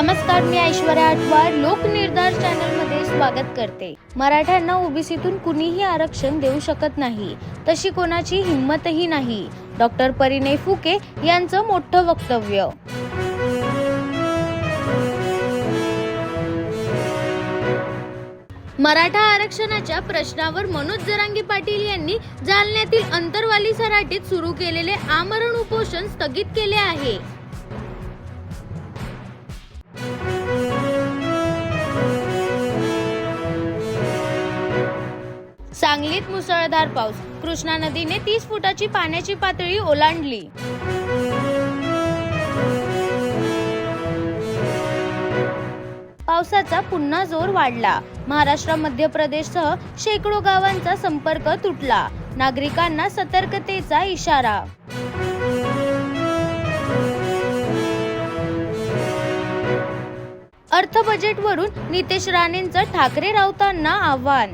नमस्कार मी ऐश्वर्या आठवाड. लोकनिर्धार चॅनलमध्ये स्वागत करते. मराठ्यांना ओबीसीतून कुणीही आरक्षण देऊ शकत नाही. तशी कोणाची हिंमतही नाही. डॉक्टर परिणय फुके यांचं मोठं वक्तव्य. मराठा आरक्षणाच्या प्रश्नावर मनोज जरांगे पाटील यांनी जालन्यातील अंतरवाली सराटीत सुरू केलेले आमरण उपोषण स्थगित केले आहे. सांगलीत मुसळधार पाऊस. कृष्णा नदीने तीस फुटाची पाण्याची पातळी ओलांडली. पावसाचा पुन्हा जोर वाढला. महाराष्ट्र मध्य प्रदेशसह शेकडो गावांचा संपर्क तुटला. नागरिकांना सतर्कतेचा इशारा. अर्थ बजेटवरून नितेश राणेंचं ठाकरे राऊतांना आव्हान.